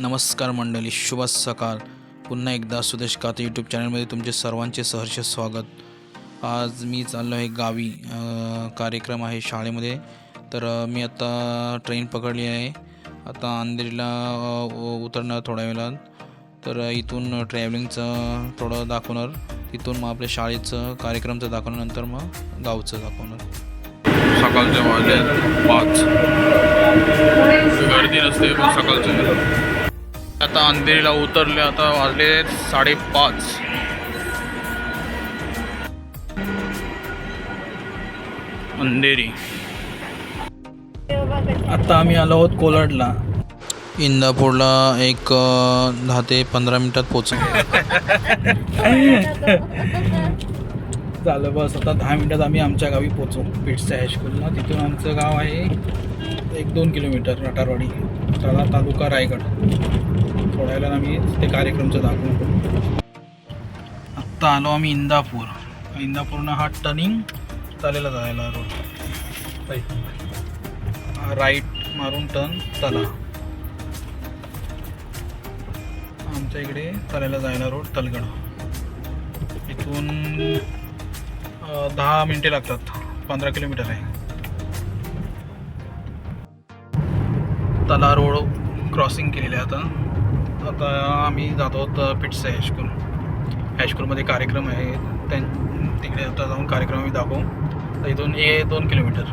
नमस्कार मंडळी शुभ सकाळ. पुन्हा एकदा सुदेश काते यूट्यूब चॅनलमध्ये तुमचे सर्वांचे सहर्ष स्वागत. आज मी चाललो आहे गावी. कार्यक्रम आहे शाळेमध्ये. तर मी आता ट्रेन पकडली आहे. आता अंधेरीला उतरणार थोड्या वेळात. तर इथून ट्रॅव्हलिंगचं थोडं दाखवणार. तिथून मग आपल्या शाळेचं कार्यक्रमचं दाखवणार नंतर मग गावचं दाखवणार. सकाळचे वाजले पाच. गर्दी नसते पण सकाळचे. आता अंधेरीला उतरले आता वाजले साडेपाच. अंधेरी. आता आम्ही आलो आहोत कोलाडला. इंदापूरला एक दहा ते पंधरा मिनिटात पोचू झालं बस आता दहा मिनिटात आम्ही आमच्या गावी पोचू पिट्सच्या हायस्कूलला तिथून आमचं गाव आहे एक दोन किलोमीटर रटारवाडी. त्याला तालुका रायगड. सोडायला आम्ही ते कार्यक्रमचं दाखवू आत्ता आलो आम्ही इंदापूर. इंदापूरनं हा टर्निंग चालेला जायला रोड राईट मारून टर्न तला. आमच्या इकडे चालायला जायला रोड तलगड. इथून दहा मिनटे लागतात. पंधरा किलोमीटर आहे. तला रोड क्रॉसिंग केलेले आहे आता. आता आम्ही जातो आहोत पिट्स हायस्कूल हायस्कूलमध्ये कार्यक्रम आहे. त्यां तिकडे आता जाऊन कार्यक्रम आम्ही दाखवू. तर इथून ये दोन किलोमीटर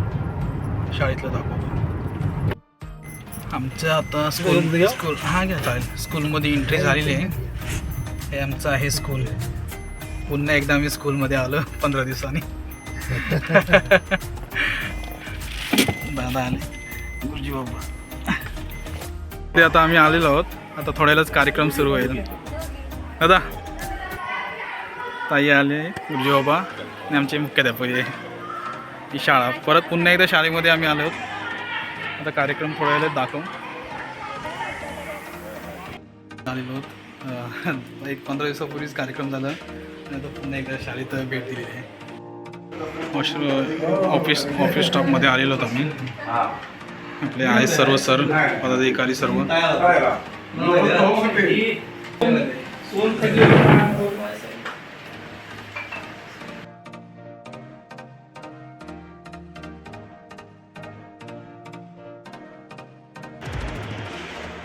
शाळेतलं दाखवतो आमचं आता स्कूल स्कूल हां घ्या चालेल. स्कूलमध्ये एंट्री झालेली आहे. हे आमचं आहे स्कूल पुन्हा एकदा आम्ही स्कूलमध्ये आलो पंधरा दिवसांनी. दादा आले. गुरुजी बाबा. ते आता आम्ही आलेलो आहोत. आता थोड्यालाच कार्यक्रम सुरू होईल. दादा ताई आले गुरुजी बाबा आणि आमचे मुख्याध्यापक आहे ही शाळा. परत पुन्हा एकदा शाळेमध्ये आम्ही आलो आहोत. आता कार्यक्रम थोड्या वेळात दाखवू. आलेलो आहोत. एक पंधरा दिवसापूर्वीच कार्यक्रम झाला. आणि आता पुन्हा एकदा शाळेत भेट दिली आहे. ऑफिस ऑफिस स्टॉपमध्ये आलेलो आहोत आम्ही. आपले आहेत सर्व सर पदाधिकारी सर्व.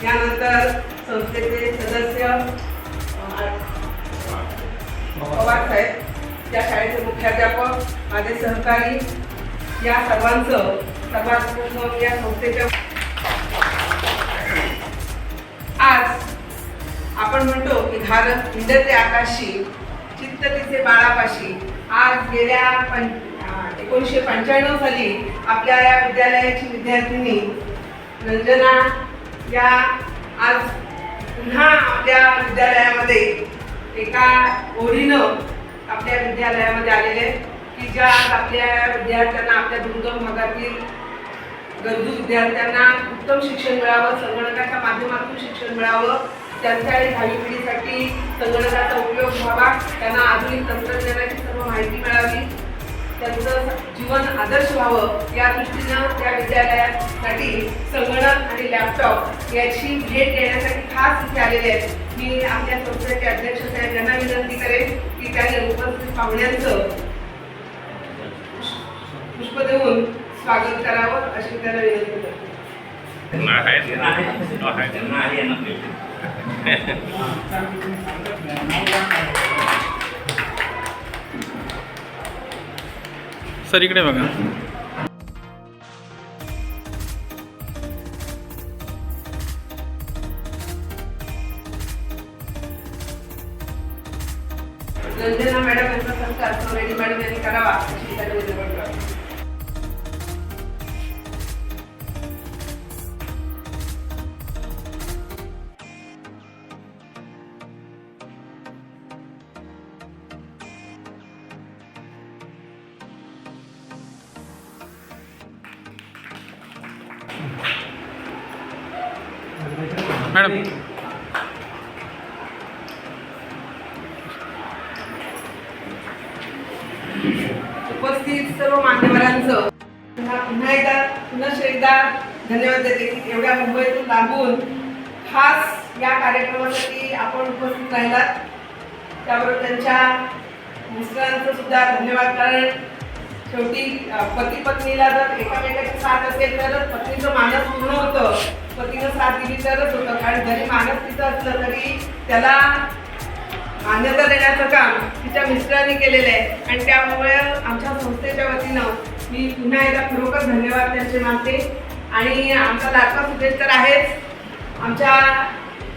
यानंतर संस्थेचे सदस्य पवार साहेब त्या शाळेचे मुख्याध्यापक माझे सहकारी या सर्वांचं सर्वात या संस्थेच्या आपण म्हणतो की भारत हिंडते आकाशी चित्त तिचे बाळापाशी. आज गेल्या पं एकोणीसशे पंच्याण्णव साली आपल्या या विद्यालयाची विद्यार्थिनी रंजना या आज पुन्हा आपल्या विद्यालयामध्ये एका ओढीनं आपल्या विद्यालयामध्ये आलेले की ज्या आज आपल्या विद्यार्थ्यांना आपल्या दुर्गम भागातील गरजू विद्यार्थ्यांना उत्तम शिक्षण मिळावं संगणकाच्या माध्यमातून शिक्षण मिळावं त्यांच्या भावी पिढीसाठी संगणकाचा उपयोग व्हावा. त्यांना आधुनिक तंत्रज्ञानाची सर्व माहिती मिळावी. त्यांचं जीवन आदर्श व्हावं या दृष्टीनं त्या विद्यालयासाठी संगणक आणि लॅपटॉप याची भेट देण्यासाठी खास इथे आलेले आहेत. मी आपल्या संस्थेचे अध्यक्ष साहेब यांना विनंती करेन की त्यांनी उपस्थित पाहुण्यांचं पुष्प देऊन स्वागत करावं अशी त्यांना विनंती करते. सर इकडे बघा. मॅडम. उपस्थित सर्व मान्यवरांचं पुन्हा एकदा पुन्हा एकदा धन्यवाद देते. एवढ्या मुंबईतून लागून खास या कार्यक्रमासाठी आपण उपस्थित राहिलात. त्याबरोबर त्यांच्या मिस्टरांचं सुद्धा धन्यवाद. कारण शेवटी पती पत्नीला जर एकामेकाची साथ असेल तरच पत्नीचं मानस पूर्ण होतं. पतीनं साथ दिली तरच कारण जरी मानस तिचं असलं तरी त्याला मान्यता देण्याचं काम तिच्या मिस्टरांनी केलेलं आहे. आणि त्यामुळे आमच्या संस्थेच्या वतीनं मी पुन्हा एकदा खरोखर धन्यवाद त्यांचे मानते. आणि आमचा लाडका सुदेश तर आहेच. आमच्या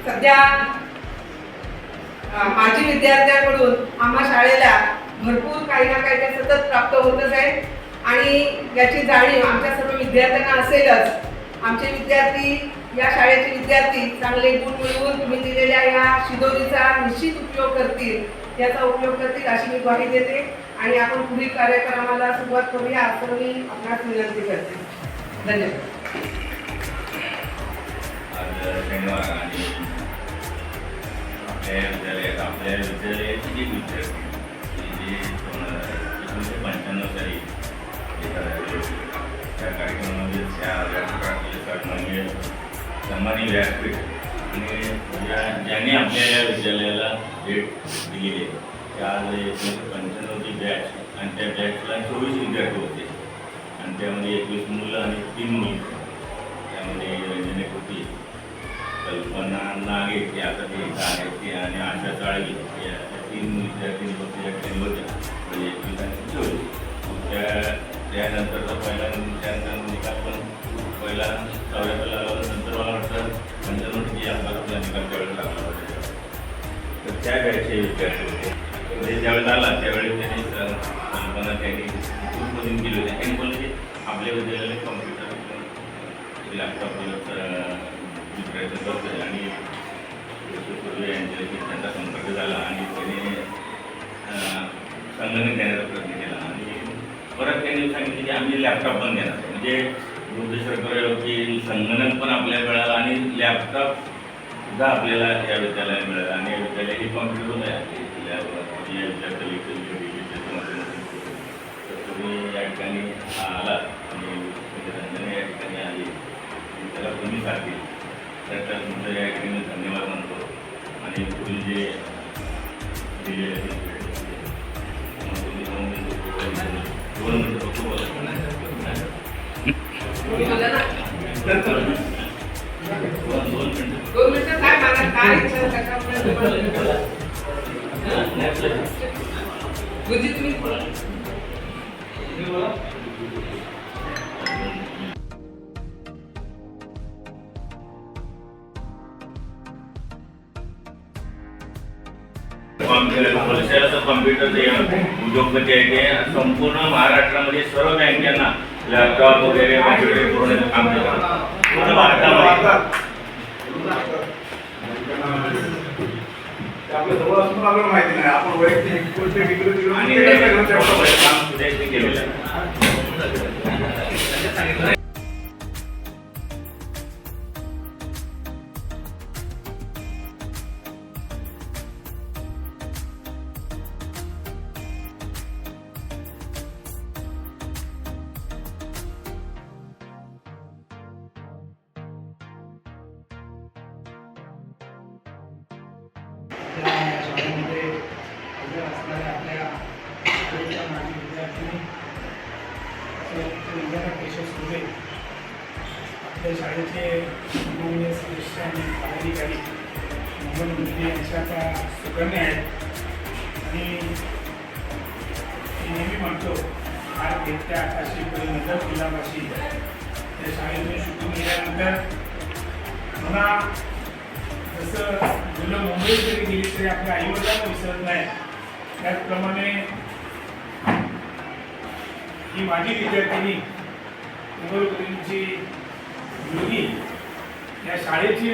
सध्या माजी विद्यार्थ्यांकडून आम्हा शाळेला भरपूर काही ना काही सतत प्राप्त होतच आहे. आणि याची जाणीव आमच्या सर्व विद्यार्थ्यांना असेलच. आमचे विद्यार्थी या शाळेचे विद्यार्थी चांगले गुण मिळवून तुम्ही दिलेल्या या शिदोरीचा निश्चित उपयोग करतील. याचा उपयोग करतील अशी मी ग्वाही देते. आणि आपण पुढील कार्यक्रमाला सुरुवात करूया असं मी आपणास विनंती करते. धन्यवाद. आपल्या विद्यालयात आपल्या विद्यालयाचे जे विद्यार्थी जे दोन एकोणीसशे पंच्याण्णव साली त्या कार्यक्रमामध्ये त्या व्यासपीठातले सन्मानी व्यासपीठ आणि ज्या ज्यांनी आपल्या या विद्यालयाला भेट दिलेली आहे. त्या आज एकोणीसशे पंच्याण्णवची बॅच आणि त्या बॅचला चोवीस विद्यार्थी होते. आणि त्यामध्ये एकवीस मुलं आणि तीन मुली. त्यामध्ये रंजने होती कल्पना नागे ती आता ते आणि आशा चाळगी या तीन विद्यार्थी होते होत्या म्हणजे एकवीस आणि चोवीस. त्या त्यानंतरचा पहिला त्यानंतर निकाल पण पहिला चौऱ्याहत्तर आपला निकाल लागला होता. तर त्या बॅचचे विचार होते. म्हणजे ज्यावेळेस आला त्यावेळेस त्यांनी अ, कल्पना त्यांनी ग्रुपमधून केली होती. आणि बोलले की आपल्या विद्यालयाला कॉम्प्युटर लॅपटॉप विक्रायचं करतोय आणि पूर्वी यांच्याशी त्यांचा संपर्क झाला आणि त्याने संगणक देण्याचा प्रयत्न केला. आणि परत त्यांनी सांगितलं की आम्ही लॅपटॉप पण देणार म्हणजे दूरदर्शन उद्देश की संगणक पण आपल्याला मिळाला आणि लॅपटॉप सुद्धा आपल्याला या विद्यालयात मिळेल आणि या विद्यालय ही कॉम्प्युटर होत आहे. या तर तुम्ही या ठिकाणी आलात आणि रंजने या ठिकाणी आली. आणि त्याला तुम्ही साथ तर तुमचं या ठिकाणी मी धन्यवाद म्हणतो. आणि पुढील जे दिलेले तुम्ही दोन मिनिटं दोन मिनिटं फक्त बोला. तुम्ही बोला ना दोन दोन मिनिटं दोन मिनिटं काय मला काय इच्छा आहे त्याच्यामुळे दोन मिनिटं. गुरुजी तुम्ही बोला. कॉम्प्युटर कॉम्प्युटर जे उद्योगपती आहे ते संपूर्ण महाराष्ट्रामध्ये सर्व बँकांना लॅपटॉप वगैरे कॉम्प्युटर पुरवण्याचं काम करतात पूर्ण भारतामध्ये आपल्या जवळ असून आपल्याला माहिती नाही. आपण वैयक्तिक आणि हजर असणाऱ्या आपल्या शाळेच्या माजी विद्यार्थिनी इंदिरा केशव सुर्वे आपल्या शाळेचे माननीय सदस्य आणि पदाधिकारी मोहन मुंडे यांच्या त्या सुकन्या आहेत. आणि मी नेहमी म्हणतो हार घेतल्या आकाशी परिनंतर गुलाबाशी त्या शाळेतून शिकून गेल्यानंतर मला जसं मुलं मुंबईत जरी गेली तरी आपल्या आईवडिलांना विसरत नाही त्याचप्रमाणे ही माझी विद्यार्थिनी उमरपुरींची मुलगी या शाळेची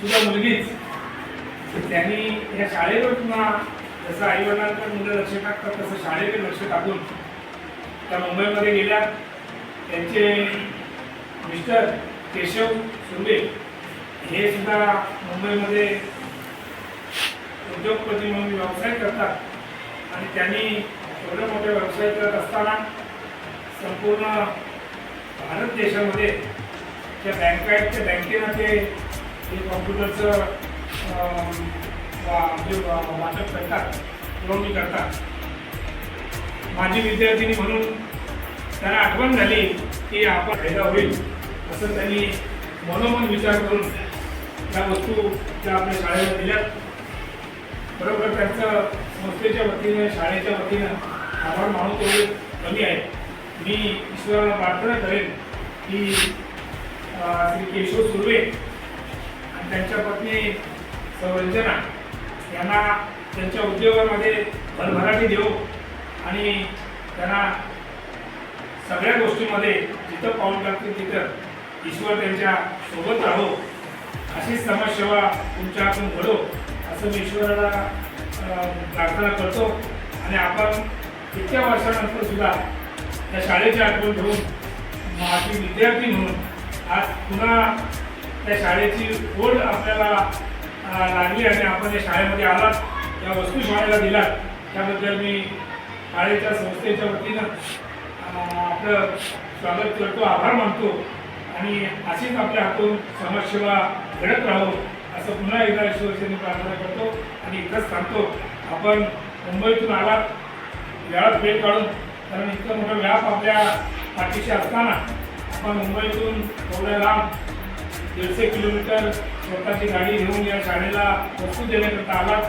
सुद्धा मुलगीच. त्यांनी या शाळेवर पुन्हा जसं आईवडिलांकडे मुलं लक्ष टाकतात तसं शाळेकडे लक्ष टाकून त्या मुंबईमध्ये गेल्या. त्यांचे मिस्टर केशव सुर्वे हे सुद्धा मुंबईमध्ये उद्योगपती म्हणून व्यवसाय करतात. आणि त्यांनी एवढे मोठे व्यवसाय करत असताना संपूर्ण भारत देशामध्ये त्या बँका आहेत त्या बँकेनं ते कॉम्प्युटरचं वाचक जे वाटप करतात पुरवणी करतात. माझी विद्यार्थिनी म्हणून त्यांना आठवण झाली की आपण फायदा होईल असं त्यांनी मनोमन विचार करून त्या वस्तू ज्या आपल्या शाळेला दिल्यात. बरोबर त्यांचं संस्थेच्या वतीनं शाळेच्या वतीनं आभार माणूस तेवढे कमी आहे मी ईश्वराला प्रार्थना करेन की श्री केशव सुर्वे आणि त्यांच्या पत्नी संरंजना यांना त्यांच्या उद्योगामध्ये भरभराटी देऊ आणि त्यांना सगळ्या गोष्टीमध्ये जिथं पाऊल टाकतील तिथं ईश्वर त्यांच्यासोबत राहो. अशीच समाजसेवा तुमच्या हातून घडो असं मी ईश्वराला प्रार्थना करतो. आणि आपण इतक्या वर्षानंतर सुद्धा त्या शाळेची आठवण ठेवून माझी विद्यार्थी म्हणून आज पुन्हा त्या शाळेची ओढ आपल्याला लागली आणि आपण या शाळेमध्ये आलात. त्या वस्तू शाळेला दिलात. त्याबद्दल मी शाळेच्या संस्थेच्या वतीनं आपलं स्वागत करतो आभार मानतो. आणि अशीच आपल्या हातून समाजसेवा घडत राहू. असं पुन्हा एकदा ईश्वरचरणी प्रार्थना करतो. आणि इथंच सांगतो आपण मुंबईतून आलात. वेळात वेळ काढून कारण इतकं मोठं व्याप आपल्या पाठीशी असताना आपण मुंबईतून एवढ्या लांब दीडशे किलोमीटर स्वतःची गाडी घेऊन या शाळेला वस्तू देण्याकरता आलात.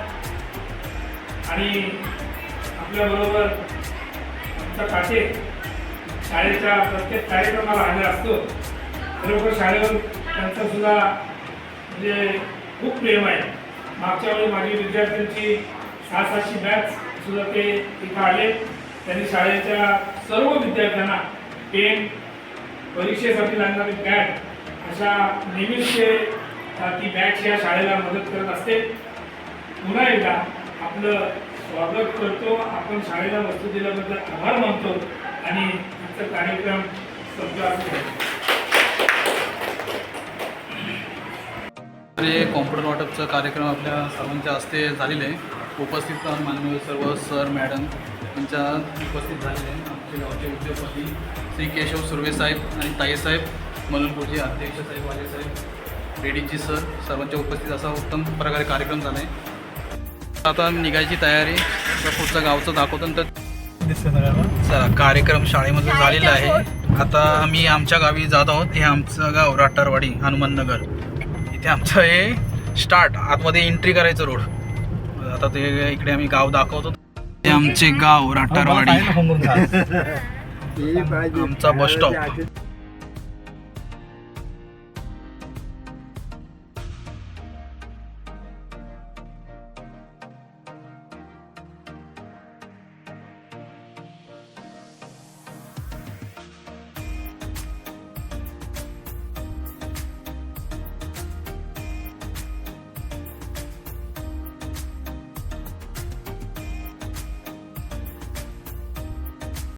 आणि आपल्याबरोबर आमचा काटे शाळेच्या प्रत्येक कार्यक्रमाला हजर असतो. खरोखर शाळेवर त्यांचं सुद्धा म्हणजे खूप प्रेम आहे. मागच्या वेळी माझी विद्यार्थ्यांची सहा सातशे बॅच सुद्धा ते तिथं आले. त्यांनी शाळेच्या सर्व विद्यार्थ्यांना पेन परीक्षेसाठी लागणारे बॅग अशा नेहमीच ते ती बॅच या शाळेला मदत करत असते. पुन्हा एकदा आपलं स्वागत करतो. आपण शाळेला वस्तू दिल्याबद्दल आभार मानतो आणि आजचा कार्यक्रम संपला. असतो हे कॉम्प्युटर वाटपचा कार्यक्रम आपल्या सर्वांच्या हस्ते झालेले आहे. उपस्थित मान्य सर्व सर मॅडम यांच्या उपस्थित झालेले आहे. आमचे गावचे उद्योगपती श्री केशव सुर्वे साहेब आणि ताईसाहेब मलनपूरचे अध्यक्ष साहेब वाले साहेब रेडीजी सर सर्वांच्या उपस्थित असा उत्तम प्रकारे कार्यक्रम झाला आहे आता निघायची तयारी पुढचं गावचं दाखवतो. तर चला कार्यक्रम शाळेमध्ये झालेला आहे. आता आम्ही आमच्या गावी जात आहोत. हे आमचं गाव राटारवाडी हनुमाननगर. इथे आमचं हे स्टार्ट आतमध्ये एंट्री करायचं रोड आता ते इकडे आम्ही गाव दाखवतो. हे आमचे गाव राटारवाडी आमचा बस स्टॉप